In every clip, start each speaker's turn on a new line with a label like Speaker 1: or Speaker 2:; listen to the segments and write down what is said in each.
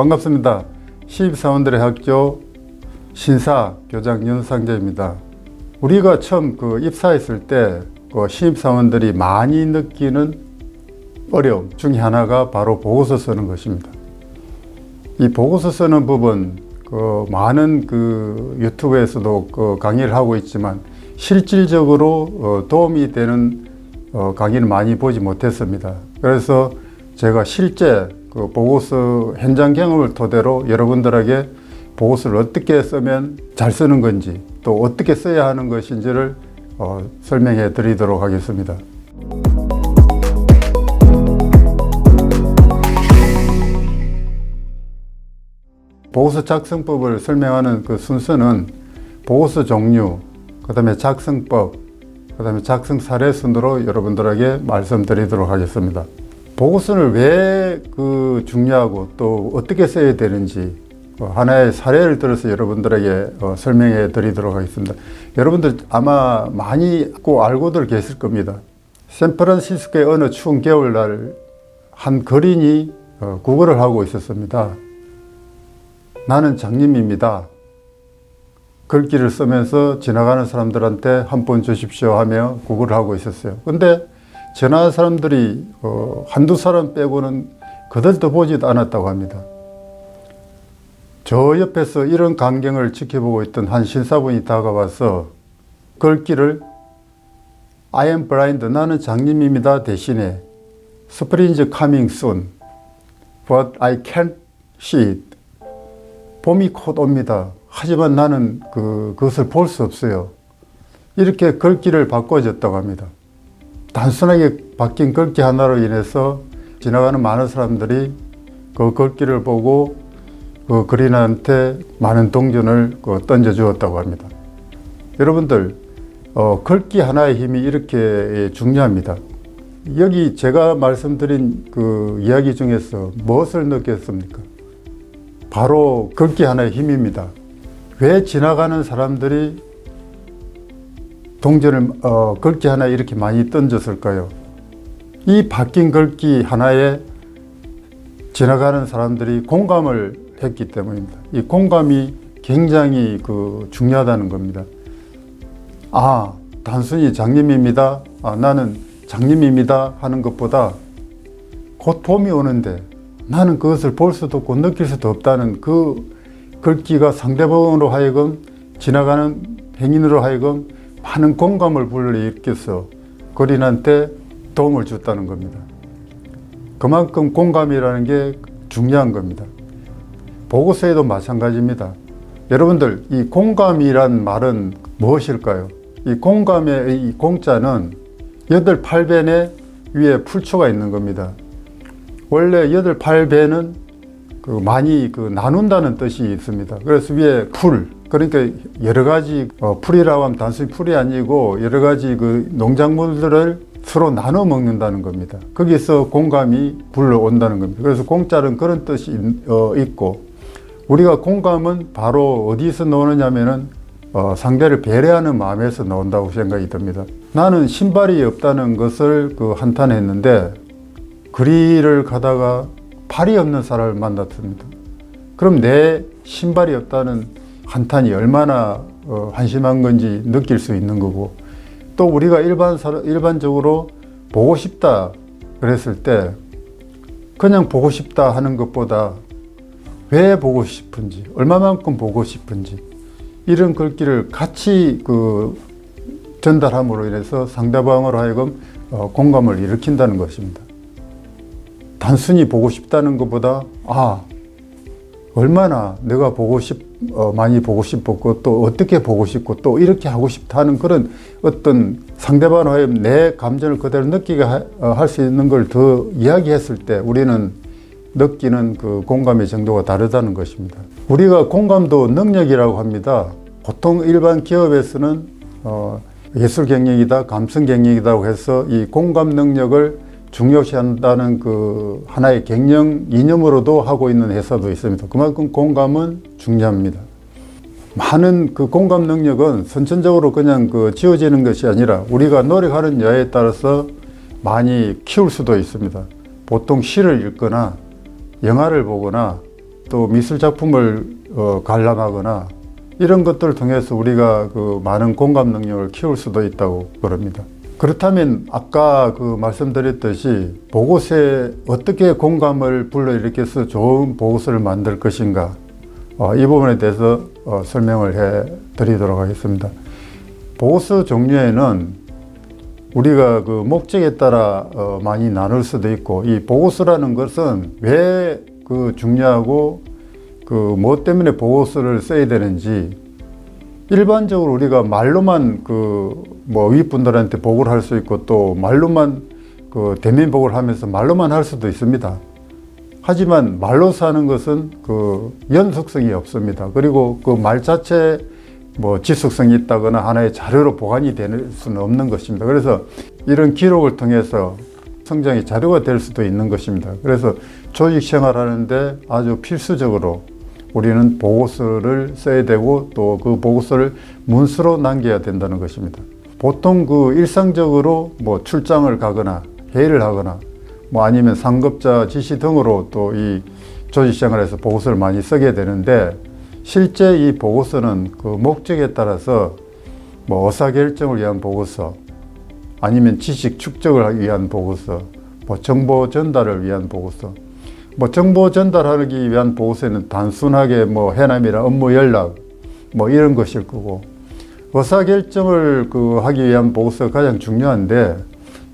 Speaker 1: 반갑습니다. 신입사원들의 학교 신사 교장 윤상재입니다. 우리가 처음 그 입사했을 때 그 신입사원들이 많이 느끼는 어려움 중에 하나가 바로 보고서 쓰는 것입니다. 이 보고서 쓰는 부분 그 많은 그 유튜브에서도 그 강의를 하고 있지만 실질적으로 어 도움이 되는 어 강의를 많이 보지 못했습니다. 그래서 제가 실제 그 보고서 현장 경험을 토대로 여러분들에게 보고서를 어떻게 쓰면 잘 쓰는 건지 또 어떻게 써야 하는 것인지를 어 설명해 드리도록 하겠습니다. 보고서 작성법을 설명하는 그 순서는 보고서 종류, 그 다음에 작성법, 그 다음에 작성 사례 순으로 여러분들에게 말씀드리도록 하겠습니다. 보고서를 왜 그 중요하고 또 어떻게 써야 되는지 어, 하나의 사례를 들어서 여러분들에게 어, 설명해 드리도록 하겠습니다. 여러분들 아마 많이 꼭 알고들 계실 겁니다. 샌프란시스코의 어느 추운 겨울날 한 거린이 어, 구걸을 하고 있었습니다. 나는 장님입니다. 글귀를 쓰면서 지나가는 사람들한테 한 번 주십시오 하며 구걸을 하고 있었어요. 근데 지나가는 사람들이 어, 한두 사람 빼고는 그들도 보지도 않았다고 합니다. 저 옆에서 이런 광경을 지켜보고 있던 한 신사분이 다가와서 글귀를 I am blind, 나는 장님입니다 대신에 Spring coming soon, but I can't see it. 봄이 곧 옵니다. 하지만 나는 그, 그것을 볼 수 없어요. 이렇게 글귀를 바꿔줬다고 합니다. 단순하게 바뀐 글귀 하나로 인해서 지나가는 많은 사람들이 그 글귀를 보고 그 그린한테 많은 동전을 그 던져주었다고 합니다. 여러분들, 어, 글귀 하나의 힘이 이렇게 중요합니다. 여기 제가 말씀드린 그 이야기 중에서 무엇을 느꼈습니까? 바로 글귀 하나의 힘입니다. 왜 지나가는 사람들이 동전을 어, 글귀 하나 이렇게 많이 던졌을까요? 이 바뀐 글귀 하나에 지나가는 사람들이 공감을 했기 때문입니다. 이 공감이 굉장히 그 중요하다는 겁니다. 아, 단순히 장님입니다. 아, 나는 장님입니다. 하는 것보다 곧 봄이 오는데 나는 그것을 볼 수도 없고 느낄 수도 없다는 그 글귀가 상대방으로 하여금 지나가는 행인으로 하여금 많은 공감을 불러일으켜서 거린한테 도움을 줬다는 겁니다. 그만큼 공감이라는 게 중요한 겁니다. 보고서에도 마찬가지입니다. 여러분들, 이 공감이란 말은 무엇일까요? 이 공감의 이 공자는 여덟 팔배에 위에 풀초가 있는 겁니다. 원래 여덟 팔배는 그 많이 그 나눈다는 뜻이 있습니다. 그래서 위에 풀, 그러니까 여러 가지 어, 풀이라고 하면 단순히 풀이 아니고 여러 가지 그 농작물들을 서로 나눠 먹는다는 겁니다. 거기서 공감이 불러온다는 겁니다. 그래서 공짜는 그런 뜻이 어, 있고 우리가 공감은 바로 어디서 나오느냐면은 어, 상대를 배려하는 마음에서 나온다고 생각이 듭니다. 나는 신발이 없다는 것을 그 한탄했는데 거리를 가다가 발이 없는 사람을 만났습니다. 그럼 내 신발이 없다는 한탄이 얼마나 어, 한심한 건지 느낄 수 있는 거고 또 우리가 일반 일반적으로 보고 싶다 그랬을 때 그냥 보고 싶다 하는 것보다 왜 보고 싶은지 얼마만큼 보고 싶은지 이런 글귀를 같이 그 전달함으로 인해서 상대방으로 하여금 어, 공감을 일으킨다는 것입니다. 단순히 보고 싶다는 것보다 아 얼마나 내가 보고 싶 어, 많이 보고 싶었고 또 어떻게 보고 싶고 또 이렇게 하고 싶다는 그런 어떤 상대방의 내 감정을 그대로 느끼게 어, 할수 있는 걸 더 이야기했을 때 우리는 느끼는 그 공감의 정도가 다르다는 것입니다. 우리가 공감도 능력이라고 합니다. 보통 일반 기업에서는 어, 예술 경영이다, 감성 경영이라고 해서 이 공감 능력을 중요시한다는 그 하나의 경영 이념으로도 하고 있는 회사도 있습니다. 그만큼 공감은 중요합니다. 많은 그 공감 능력은 선천적으로 그냥 그 지어지는 것이 아니라 우리가 노력하는 여에 따라서 많이 키울 수도 있습니다. 보통 시를 읽거나 영화를 보거나 또 미술 작품을 어, 관람하거나 이런 것들을 통해서 우리가 그 많은 공감 능력을 키울 수도 있다고 그럽니다. 그렇다면 아까 그 말씀드렸듯이 보고서에 어떻게 공감을 불러일으켜서 좋은 보고서를 만들 것인가 어, 이 부분에 대해서 어, 설명을 해 드리도록 하겠습니다. 보고서 종류에는 우리가 그 목적에 따라 어, 많이 나눌 수도 있고 이 보고서라는 것은 왜 그 중요하고 그 뭐 때문에 보고서를 써야 되는지 일반적으로 우리가 말로만 그 뭐 윗분들한테 보고를 할 수 있고 또 말로만 그 대면 보고를 하면서 말로만 할 수도 있습니다. 하지만 말로서 하는 것은 그 연속성이 없습니다. 그리고 그 말 자체 뭐 지속성이 있다거나 하나의 자료로 보관이 될 수는 없는 것입니다. 그래서 이런 기록을 통해서 성장의 자료가 될 수도 있는 것입니다. 그래서 조직 생활하는데 아주 필수적으로 우리는 보고서를 써야 되고 또 그 보고서를 문서로 남겨야 된다는 것입니다. 보통 그 일상적으로 뭐 출장을 가거나 회의를 하거나 뭐 아니면 상급자 지시 등으로 또 이 조직 생활에서 보고서를 많이 쓰게 되는데 실제 이 보고서는 그 목적에 따라서 뭐 의사결정을 위한 보고서 아니면 지식 축적을 위한 보고서 뭐 정보 전달을 위한 보고서 뭐 정보 전달하기 위한 보고서는 단순하게 뭐 해남이나 업무 연락 뭐 이런 것일 거고 의사 결정을 그 하기 위한 보고서가 가장 중요한데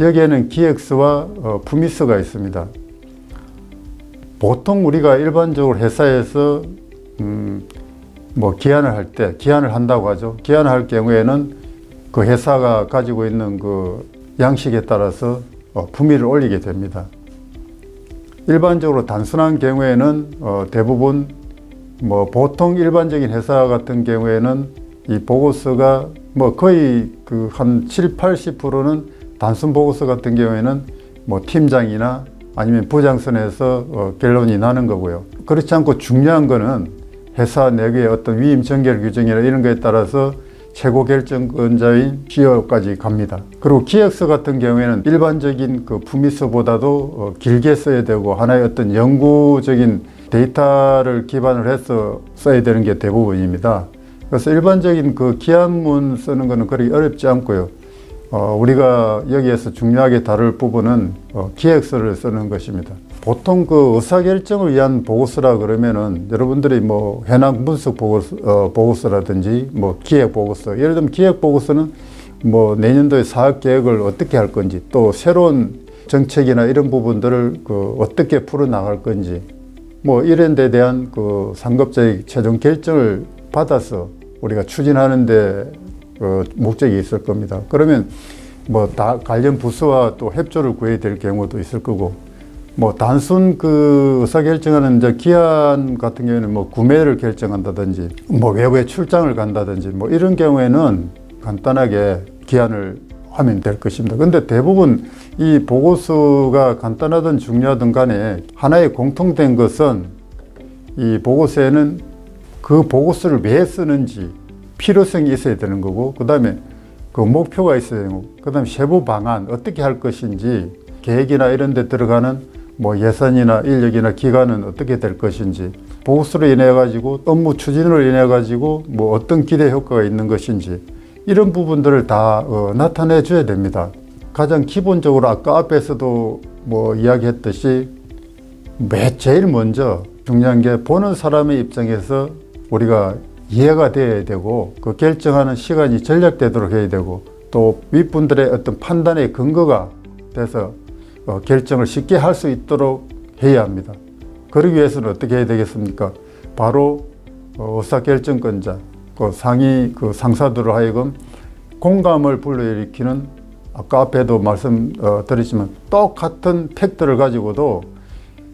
Speaker 1: 여기에는 기획서와 어, 품위서가 있습니다. 보통 우리가 일반적으로 회사에서 음, 뭐 기한을 할 때 기한을 한다고 하죠. 기한을 할 경우에는 그 회사가 가지고 있는 그 양식에 따라서 어, 품위를 올리게 됩니다. 일반적으로 단순한 경우에는 어, 대부분 뭐 보통 일반적인 회사 같은 경우에는 이 보고서가 뭐 거의 그 한 7, 80%는 단순 보고서 같은 경우에는 뭐 팀장이나 아니면 부장선에서 어, 결론이 나는 거고요. 그렇지 않고 중요한 거는 회사 내부의 어떤 위임 전결 규정이나 이런 거에 따라서 최고 결정권자인 CEO까지 갑니다. 그리고 기획서 같은 경우에는 일반적인 그 품위서보다도 어, 길게 써야 되고 하나의 어떤 연구적인 데이터를 기반으로 해서 써야 되는 게 대부분입니다. 그래서 일반적인 그 기한문 쓰는 거는 그리 어렵지 않고요. 어, 우리가 여기에서 중요하게 다룰 부분은 어, 기획서를 쓰는 것입니다. 보통 그 의사결정을 위한 보고서라 그러면은 여러분들이 뭐 현황 분석 보고서, 어, 보고서라든지 뭐 기획 보고서, 예를 들면 기획 보고서는 뭐 내년도에 사업 계획을 어떻게 할 건지 또 새로운 정책이나 이런 부분들을 그 어떻게 풀어 나갈 건지 뭐 이런 데 대한 그 상급자의 최종 결정을 받아서 우리가 추진하는데 그 목적이 있을 겁니다. 그러면 뭐 다 관련 부서와 또 협조를 구해야 될 경우도 있을 거고 뭐 단순 그 의사결정하는 이제 기한 같은 경우에는 뭐 구매를 결정한다든지 뭐 외부에 출장을 간다든지 뭐 이런 경우에는 간단하게 기한을 하면 될 것입니다. 근데 대부분 이 보고서가 간단하든 중요하든 간에 하나의 공통된 것은 이 보고서에는 그 보고서를 왜 쓰는지 필요성이 있어야 되는 거고 그 다음에 그 목표가 있어야 되고 그 다음에 세부 방안 어떻게 할 것인지 계획이나 이런 데 들어가는 뭐 예산이나 인력이나 기간은 어떻게 될 것인지 보고서로 인해 가지고 업무 추진으로 인해 가지고 뭐 어떤 기대 효과가 있는 것인지 이런 부분들을 다 어, 나타내 줘야 됩니다. 가장 기본적으로 아까 앞에서도 뭐 이야기했듯이 매 제일 먼저 중요한 게 보는 사람의 입장에서 우리가 이해가 돼야 되고 그 결정하는 시간이 전략되도록 해야 되고 또 윗분들의 어떤 판단의 근거가 돼서 어, 결정을 쉽게 할 수 있도록 해야 합니다. 그러기 위해서는 어떻게 해야 되겠습니까? 바로 어, 의사결정권자, 그 상위 그 상사들을 하여금 공감을 불러일으키는 아까 앞에도 말씀드렸지만 똑같은 팩트를 가지고도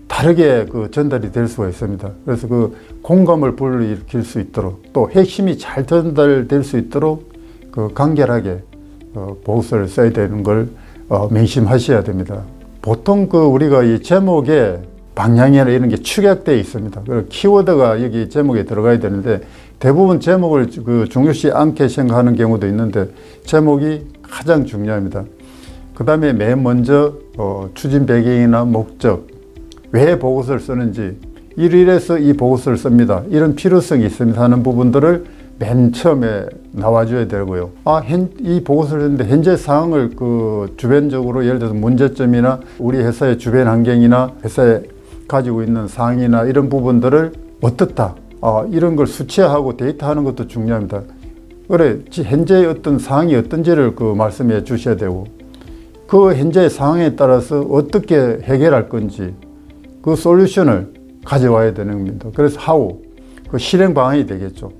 Speaker 1: 다르게 그 전달이 될 수가 있습니다. 그래서 그 공감을 불러일으킬 수 있도록 또 핵심이 잘 전달될 수 있도록 그 간결하게 어, 보고서를 써야 되는 걸 어, 명심하셔야 됩니다. 보통 그 우리가 이 제목에 방향이나 이런 게 축약되어 있습니다. 그 키워드가 여기 제목에 들어가야 되는데 대부분 제목을 그 중요시 않게 생각하는 경우도 있는데 제목이 가장 중요합니다. 그 다음에 맨 먼저 어, 추진 배경이나 목적, 왜 보고서를 쓰는지 일일에서 이 보고서를 씁니다. 이런 필요성이 있습니다 하는 부분들을 맨 처음에 나와줘야 되고요. 아, 현, 이 보고서를 했는데 현재 상황을 그 주변적으로 예를 들어서 문제점이나 우리 회사의 주변 환경이나 회사에 가지고 있는 상황이나 이런 부분들을 어떻다. 아, 이런 걸 수치화하고 데이터하는 것도 중요합니다. 그래, 지- 현재의 어떤 상황이 어떤지를 그 말씀해 주셔야 되고 그 현재의 상황에 따라서 어떻게 해결할 건지 그 솔루션을 가져와야 되는 겁니다. 그래서 how, 그 실행 방안이 되겠죠.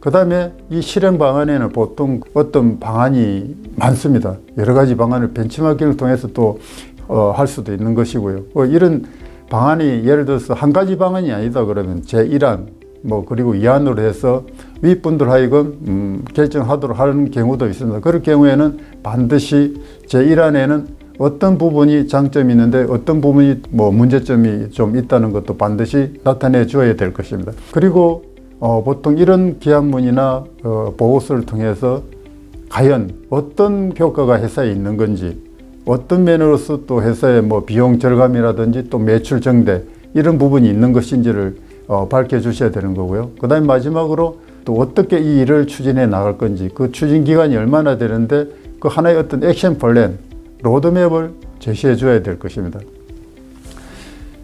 Speaker 1: 그 다음에 이 실행 방안에는 보통 어떤 방안이 많습니다. 여러 가지 방안을 벤치마킹을 통해서 또 어, 할 수도 있는 것이고요. 어, 이런 방안이 예를 들어서 한 가지 방안이 아니다 그러면 제1안, 뭐 그리고 2안으로 해서 윗분들 하여금 음, 결정하도록 하는 경우도 있습니다. 그럴 경우에는 반드시 제1안에는 어떤 부분이 장점이 있는데 어떤 부분이 뭐 문제점이 좀 있다는 것도 반드시 나타내 주어야 될 것입니다. 그리고 어, 보통 이런 기한문이나 어, 보고서를 통해서 과연 어떤 효과가 회사에 있는 건지 어떤 면으로서 또 회사의 뭐 비용 절감이라든지 또 매출 증대 이런 부분이 있는 것인지를 어, 밝혀 주셔야 되는 거고요. 그 다음에 마지막으로 또 어떻게 이 일을 추진해 나갈 건지 그 추진 기간이 얼마나 되는데 그 하나의 어떤 액션 플랜, 로드맵을 제시해 줘야 될 것입니다.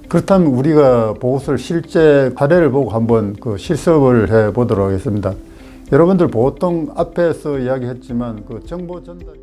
Speaker 1: 그렇다면 우리가 보고서를 실제 사례를 보고 한번 그 실습을 해 보도록 하겠습니다. 여러분들 보통 앞에서 이야기했지만 그 정보 전달